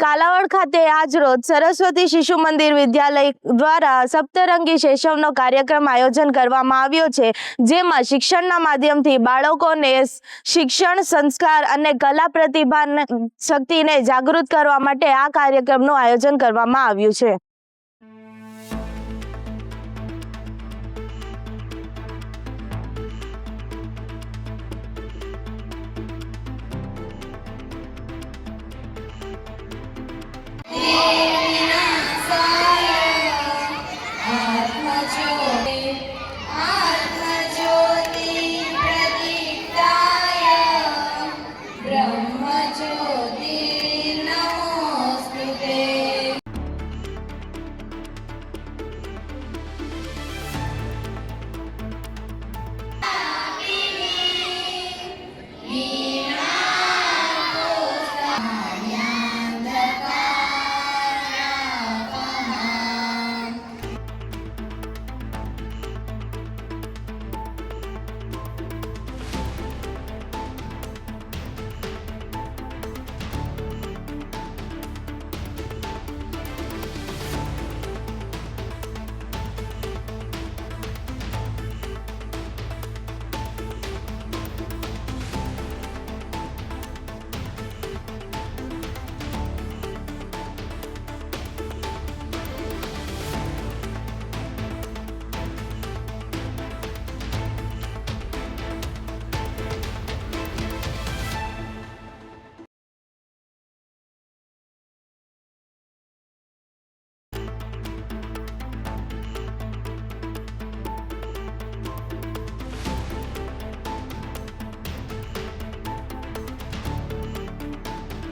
કાલાવડ ખાતે આજરોજ સરસ્વતી શિશુ મંદિર વિદ્યાલય દ્વારા સપ્તરંગી શૈશવનો કાર્યક્રમ આયોજન કરવામાં આવ્યો છે, જેમાં શિક્ષણના માધ્યમથી બાળકોને શિક્ષણ, સંસ્કાર અને કલા પ્રતિભા શક્તિને જાગૃત કરવા માટે આ કાર્યક્રમનું આયોજન કરવામાં આવ્યું છે.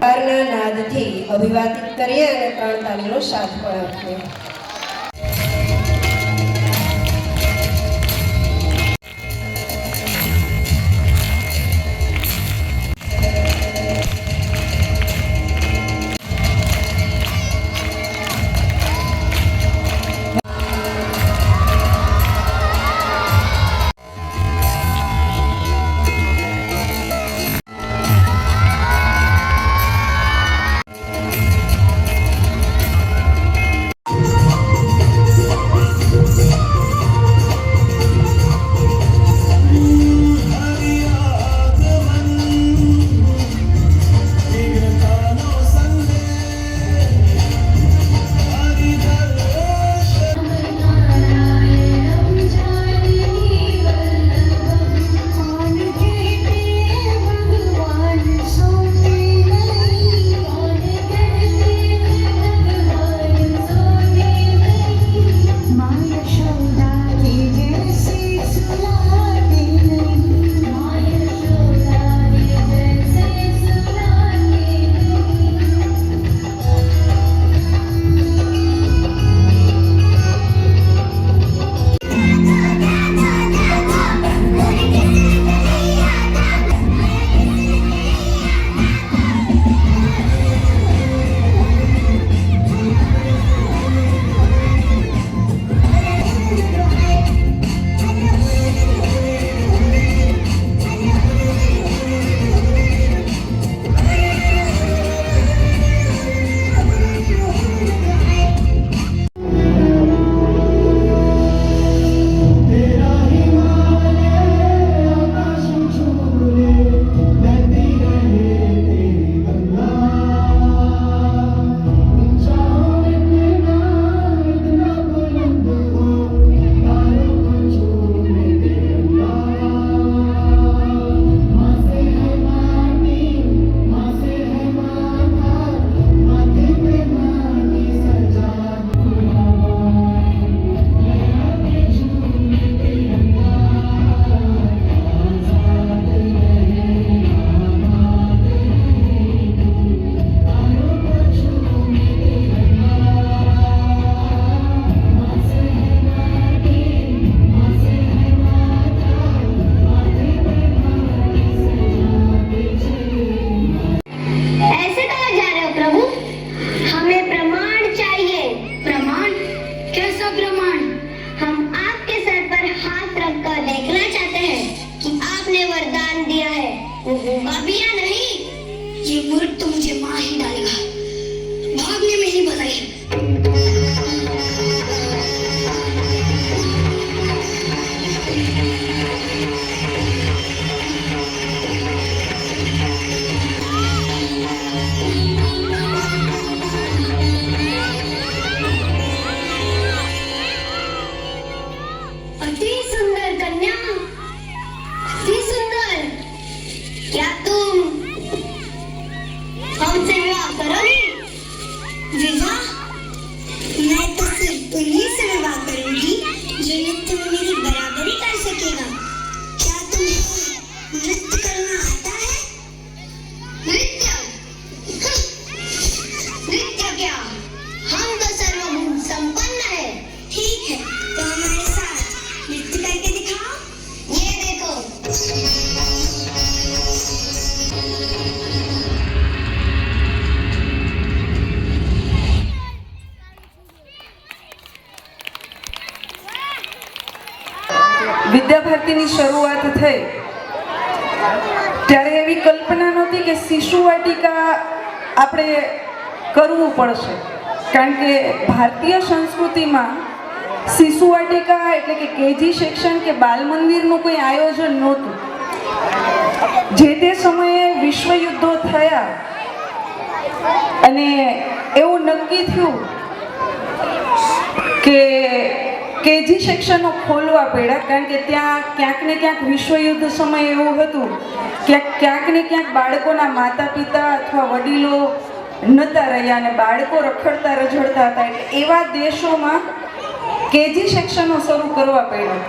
કારના નાદથી અભિવાદિત કરીએ અને ત્રણ તાલીનો સાથ પણ આપીએ. ત્યારે એવી કલ્પના નહોતી કે શિશુ વાટિકા આપણે કરવું પડશે. કારણ કે ભારતીય સંસ્કૃતિમાં શિશુ વાટિકા એટલે કે કેજી સેક્શન કે બાલ મંદિરનું કોઈ આયોજન નહોતું. જે તે સમયે વિશ્વયુદ્ધો થયા અને એવું નક્કી થયું કે કેજી સેક્શનો ખોલવા પડ્યા, કારણ કે ત્યાં ક્યાંક ને ક્યાંક વિશ્વયુદ્ધ સમય એવું હતું. ક્યાંક ક્યાંક ને ક્યાંક બાળકોના માતા પિતા અથવા વડીલો નહોતા રહ્યા અને બાળકો રખડતા રઝળતા હતા. એટલે એવા દેશોમાં કેજી સેક્શનો શરૂ કરવા પડ્યા.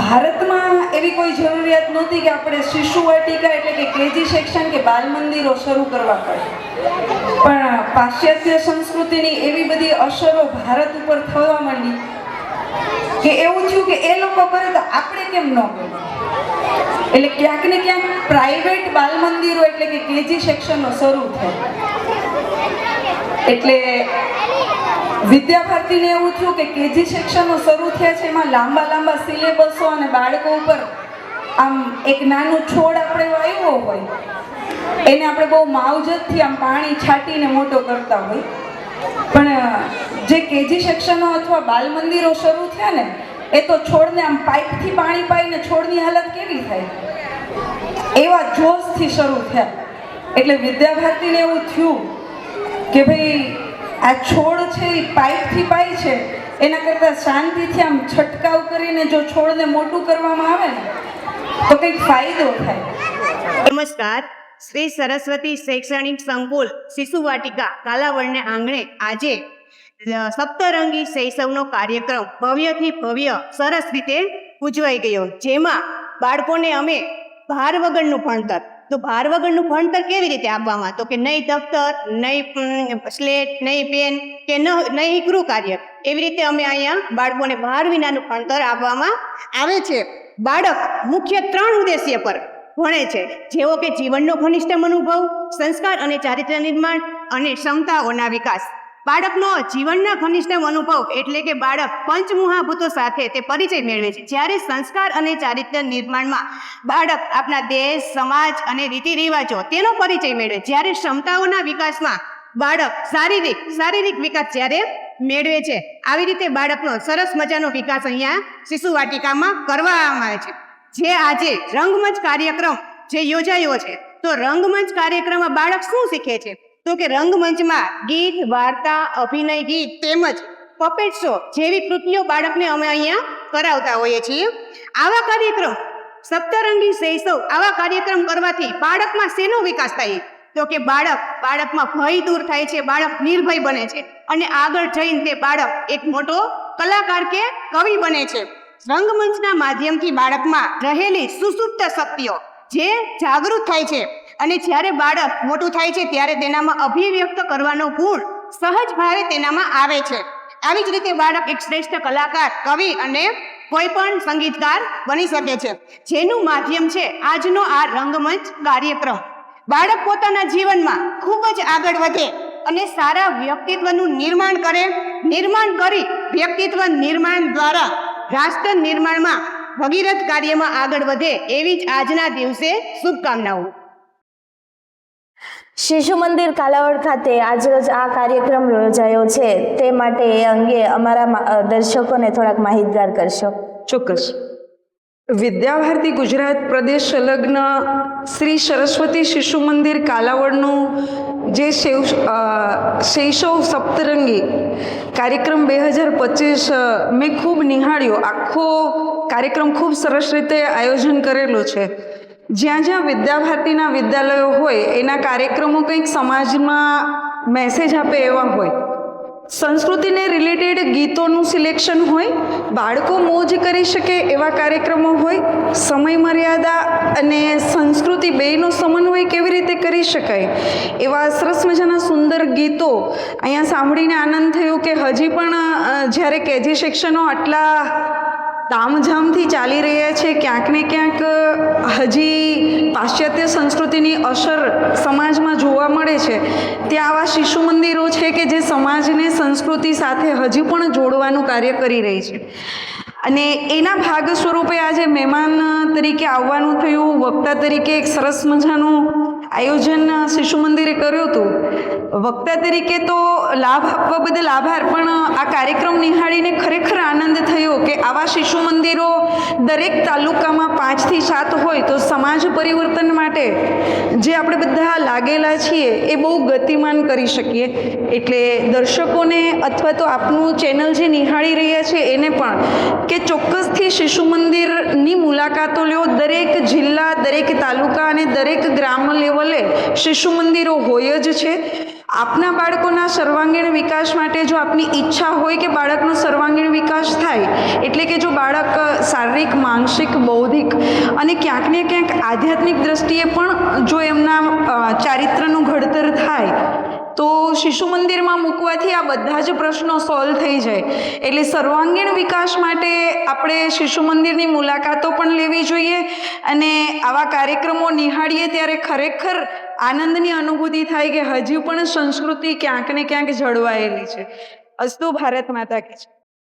ભારતમાં એવી કોઈ જરૂરિયાત નહોતી કે આપણે શિશુ વાટિકા એટલે કે કેજી સેક્શન કે બાલ મંદિરો શરૂ કરવા પડે. પણ પાશ્ચાત્ય સંસ્કૃતિની એવી બધી અસરો ભારત ઉપર થવા માંડી કે એવું થયું કે એ લોકો કરે તો આપણે કેમ ન કરીએ એટલે ક્યાંક ને ક્યાંક પ્રાઇવેટ બાલ મંદિરો એટલે કે કેજી સેક્શનો શરૂ થયો. એટલે વિદ્યાભારતીને એવું થયું કે કેજી સેક્શનો શરૂ થયા છે, એમાં લાંબા લાંબા સિલેબસો અને બાળકો ઉપર આમ એક નાનું છોડ આપણે વાવ્યો હોય, એને આપણે બહુ માવજતથી આમ પાણી છાંટીને મોટો કરતા હોય. પણ જે કેજી સેક્શનો અથવા બાલ મંદિરો શરૂ થયા ને, એ તો છોડને આમ પાઇપથી પાણી પાઈને છોડની હાલત કેવી થાય? એવા જોશથી શરૂ થયા. એટલે વિદ્યાભારતીને એવું થયું કે ભાઈ, આ છોડ છે એ પાઇપથી પાય છે, એના કરતાં શાંતિથી આમ છંટકાવ કરીને જો છોડને મોટું કરવામાં આવે ને, તો કંઈક ફાયદો થાય. નમસ્કાર. શ્રી સરસ્વતી શૈક્ષણિક સંકુલ શિશુ વાટિકા કાલાવડને આંગણે આજે સપ્તરંગી શૈશવનો કાર્યક્રમ ભવ્યથી ભવ્ય, સરસ રીતે ઉજવાઈ ગયો. જેમાં બાળકોને અમે ભાર વગરનું ભણતર, તો ભાર વગરનું ભણતર કેવી રીતે આપવામાં? તો કે નહીં દફતર નહીં સ્લેટ નહીં પેન, કે ન નહીં ગૃહ કાર્ય. એવી રીતે અમે અહીંયા બાળકોને ભાર વિનાનું ભણતર આપવામાં આવે છે. બાળક મુખ્ય ત્રણ ઉદ્દેશ્ય પર ભણે છે. જેવો કે જીવનનો ઘનિષ્ઠ અનુભવ સંસ્કાર અને ચારિત્ર્ય નિર્માણ અને ક્ષમતાઓના વિકાસ. બાળકનો જીવનના ઘનિષ્ઠ અનુભવ એટલે કે બાળક પંચમહાભૂતો સાથે તે પરિચય મેળવે છે. જ્યારે સંસ્કાર અને ચારિત્ર્ય નિર્માણમાં બાળક આપણા દેશ સમાજ અને રીતિ રિવાજો તેનો પરિચય મેળવે. જ્યારે ક્ષમતાઓના વિકાસમાં બાળક શારીરિક શારીરિક વિકાસ જ્યારે મેળવે છે, આવી રીતે બાળકનો સરસ મજાનો વિકાસ અહીંયા શિશુ વાટિકામાં કરવામાં આવે છે. જે આજે રંગમંચ કાર્યક્રમ જે યોજાયો છે, તો રંગમંચ કાર્યક્રમમાં બાળક શું શીખે છે? તો કે રંગમંચમાં ગીત, વાર્તા, અભિનય ગીત તેમજ પપેટ શો જેવી કૃતિઓ બાળકને અમે અહીંયા કરાવતા હોઈએ છીએ. આવા કાર્યક્રમ સપ્તરંગી શૈશવ આવા કાર્યક્રમ કરવાથી બાળકમાં શેનો વિકાસ થાય? તો કે બાળક, બાળકમાં ભય દૂર થાય છે, બાળક નિર્ભય બને છે અને આગળ જઈને તે બાળક એક મોટો કલાકાર કે કવિ બને છે. રંગમંચના માધ્યમથી બાળકમાં રહેલી સુસુપ્ત શક્તિઓ જે જાગૃત થાય છે. અને જ્યારે બાળક મોટું થાય છે, ત્યારે તેનામાં અભિવ્યક્ત કરવાનો ગુણ સહજ ભાવે તેનામાં આવે છે. આવી જ રીતે બાળક એક શ્રેષ્ઠ કલાકાર, કવિ અને કોઈ પણ સંગીતકાર બની શકે છે. જેનું માધ્યમ છે આજનો આ રંગમંચ કાર્યક્રમ. બાળક પોતાના જીવનમાં ખૂબ જ આગળ વધે અને સારા વ્યક્તિત્વનું નિર્માણ કરે. નિર્માણ કરી વ્યક્તિત્વ નિર્માણ દ્વારા રાષ્ટ્ર નિર્માણમાં ભગીરથ કાર્યમાં આગળ વધે એવી જ આજના દિવસે શુભકામનાઓ. શિશુ મંદિર કાલાવડ ખાતે આજરોજ આ કાર્યક્રમ યોજાયો છે. તે માટે એ અંગે અમારા દર્શકોને થોડાક માહિતગાર કરશો. ચોક્કસ. વિદ્યાભારતી ગુજરાત પ્રદેશ સંલગ્ન શ્રી સરસ્વતી શિશુ મંદિર કાલાવડનું જે શૈવ શૈશવ સપ્તરંગી કાર્યક્રમ બે હજાર પચીસ મેં ખૂબ નિહાળ્યો. આખો કાર્યક્રમ ખૂબ સરસ રીતે આયોજન કરેલો છે. જ્યાં જ્યાં વિદ્યાભારતીના વિદ્યાલયો હોય, એના કાર્યક્રમો કંઈક સમાજમાં મેસેજ આપે એવા હોય. સંસ્કૃતિને રિલેટેડ ગીતોનું સિલેક્શન હોય, બાળકો મોજ કરી શકે એવા કાર્યક્રમો હોય સમય મર્યાદા અને સંસ્કૃતિ બેયનો સમન્વય કેવી રીતે કરી શકાય, એવા સરસ મજાના સુંદર ગીતો અહીંયા સાંભળીને આનંદ થયો કે હજી પણ જ્યારે કેજી સેક્શનો આટલા તામઝામથી ચાલી રહ્યા છે. ક્યાંક ને ક્યાંક હજી પાશ્ચાત્ય સંસ્કૃતિની અસર સમાજમાં જોવા મળે છે. ત્યાં આવા શિશુ મંદિરો છે કે જે સમાજને સંસ્કૃતિ સાથે હજી પણ જોડવાનું કાર્ય કરી રહી છે. અને એના ભાગ સ્વરૂપે આજે મહેમાન તરીકે આવવાનું થયું. વક્તા તરીકે એક સરસ મજાનું આયોજન શિશુ મંદિરે કર્યું હતું. વક્તા તરીકે તો લાભ આપવા બદલ આભાર, પણ આ કાર્યક્રમ નિહાળીને ખરેખર આનંદ થયો કે આવા શિશુ મંદિરો દરેક તાલુકામાં પાંચથી સાત હોય તો સમાજ પરિવર્તન માટે જે આપણે બધા લાગેલા છીએ એ બહુ ગતિમાન કરી શકીએ. એટલે દર્શકોને અથવા તો આપનું ચેનલ જે નિહાળી રહ્યા છે એને પણ કે ચોક્કસથી શિશુ મંદિરની મુલાકાતો લ્યો દરેક જિલ્લા, દરેક તાલુકા અને દરેક ગ્રામ લેવલે શિશુ મંદિરો હોય જ છે. આપના બાળકોના સર્વાંગીણ વિકાસ માટે જો આપની ઈચ્છા હોય કે બાળકનો સર્વાંગીણ વિકાસ થાય, એટલે કે જો બાળક શારીરિક, માનસિક, બૌદ્ધિક અને ક્યાંક ને ક્યાંક આધ્યાત્મિક દ્રષ્ટિએ પણ જો એમના ચારિત્રનું ઘડતર થાય તો શિશુ મંદિરમાં મૂકવાથી આ બધા જ પ્રશ્નો સોલ્વ થઈ જાય એટલે સર્વાંગીણ વિકાસ માટે આપણે શિશુ મંદિરની મુલાકાતો પણ લેવી જોઈએ અને આવા કાર્યક્રમો નિહાળીએ ત્યારે ખરેખર આનંદની અનુભૂતિ થાય કે હજી પણ સંસ્કૃતિ ક્યાંક ને ક્યાંક જળવાયેલી છે અસ્તુ ભારત માતા કે જય.